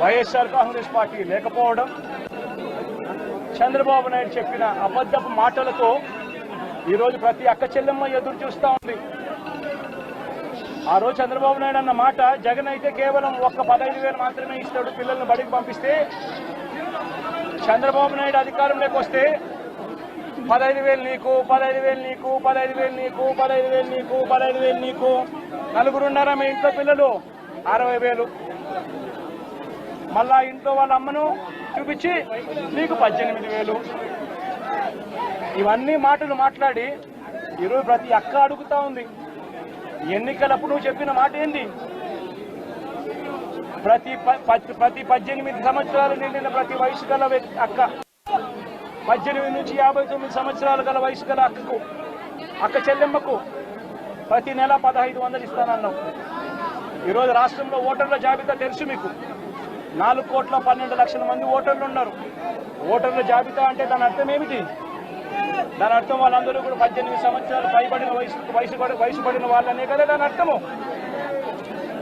YSR Congress party లేకపోవడం చంద్రబాబు నాయుడు చెప్పిన అబద్ధపు మాటలతో ఈరోజు ప్రతి అక్క చెల్లెమ్మ ఎదురు చూస్తా ఉంది. ఆ రోజు చంద్రబాబు నాయుడు అన్న మాట జగన్ అయితే కేవలం ఒక్క పదహైదు వేలు మాత్రమే ఇస్తాడు పిల్లల్ని బడికి పంపిస్తే చంద్రబాబు నాయుడు అధికారంలోకి వస్తే పదహైదు వేలు నీకు పదహైదు వేలు నీకు పదహైదు వేలు నీకు పదహైదు వేలు నీకు పదహైదు వేలు నీకు. నలుగురున్నారా మీ ఇంట్లో పిల్లలు? అరవై వేలు. మళ్ళా ఇంట్లో వాళ్ళ అమ్మను చూపించి నీకు పద్దెనిమిది వేలు. ఇవన్నీ మాటలు మాట్లాడి ఈరోజు ప్రతి అక్క అడుగుతా ఉంది ఎన్నికలప్పుడు నువ్వు చెప్పిన మాట ఏంది? ప్రతి ప- ప్రతి పద్దెనిమిది సంవత్సరాలు నిండిన ప్రతి వయసు గల వ్యక్తి అక్క. పద్దెనిమిది నుంచి యాభై తొమ్మిది సంవత్సరాలు గల వయసు గల అక్కకు అక్క చెల్లెమ్మకు ప్రతి నెల పదహైదు వందలు ఇస్తానన్నావు. ఈరోజు రాష్ట్రంలో ఓటర్ల జాబితా తెలుసు మీకు. నాలుగు కోట్ల పన్నెండు లక్షల మంది ఓటర్లు ఉన్నారు. ఓటర్ల జాబితా అంటే దాని అర్థం ఏమిటి? దాని అర్థం వాళ్ళందరూ కూడా పద్దెనిమిది సంవత్సరాలు పైబడిన వయసు వయసు పడి- వయసు పడిన వాళ్ళనే కదా దాని అర్థము?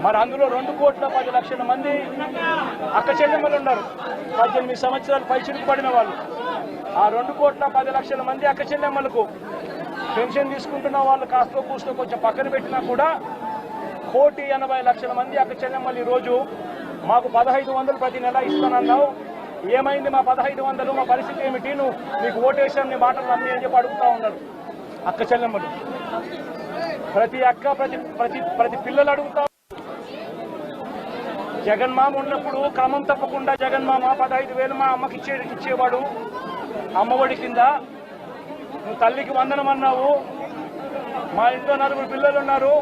మరి అందులో రెండు కోట్ల పది లక్షల మంది అక్క చెల్లెమ్మలు ఉన్నారు. పద్దెనిమిది సంవత్సరాలు పైచిడికి పడిన వాళ్ళు. ఆ రెండు కోట్ల పది లక్షల మంది అక్క చెల్లెమ్మలకు పెన్షన్ తీసుకుంటున్న వాళ్ళు కాస్త కూస్తో కొంచెం పక్కన పెట్టినా కూడా కోటి ఎనభై లక్షల మంది అక్క చెల్లెమ్మలు ఈరోజు మాకు పదహైదు వందలు ప్రతి నెల ఇస్తానన్నావు. ఏమైంది మా పదహైదు వందలు? మా పరిస్థితి ఏమిటి? నువ్వు నీకు ఓటేషన్ నీ మాటలు నమ్మి అని చెప్పి అడుగుతా ఉన్నారు అక్క చెల్లెమ్మలు. ప్రతి అక్క ప్రతి ప్రతి ప్రతి పిల్లలు అడుగుతా జగన్మామ ఉన్నప్పుడు క్రమం తప్పకుండా జగన్మామ పదహైదు వేలు మా అమ్మకి ఇచ్చే ఇచ్చేవాడు. అమ్మఒడి కింద నువ్వు తల్లికి వందనం అన్నావు. మా ఇంట్లో నలుగురు పిల్లలు ఉన్నారు.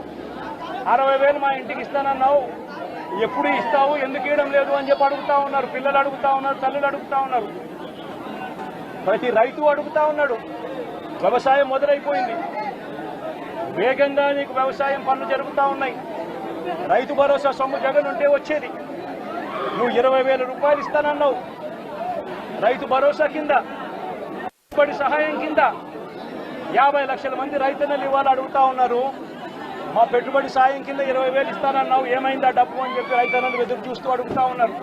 అరవై వేలు మా ఇంటికి ఇస్తానన్నావు. ఎప్పుడు ఇస్తావు? ఎందుకు ఇవ్వడం లేదు అని చెప్పి అడుగుతా ఉన్నారు. పిల్లలు అడుగుతా ఉన్నారు తల్లులు అడుగుతా ఉన్నారు. ప్రతి రైతు అడుగుతా ఉన్నాడు. వ్యవసాయం మొదలైపోయింది. వేగంగా నీకు వ్యవసాయం పనులు జరుగుతూ ఉన్నాయి. రైతు భరోసా సొమ్ము జగన్ ఉంటే వచ్చేది. నువ్వు ఇరవై వేల రూపాయలు ఇస్తానన్నావు. రైతు భరోసా కింద పెట్టుబడి సహాయం కింద యాభై లక్షల మంది రైతన్నలు ఇవాళ అడుగుతా ఉన్నారు. మా పెట్టుబడి సాయం కింద ఇరవై వేలు ఇస్తానన్నావు ఏమైందా డబ్బు అని చెప్పి రైతన్నలు ఎదురు చూస్తూ అడుగుతా ఉన్నారు.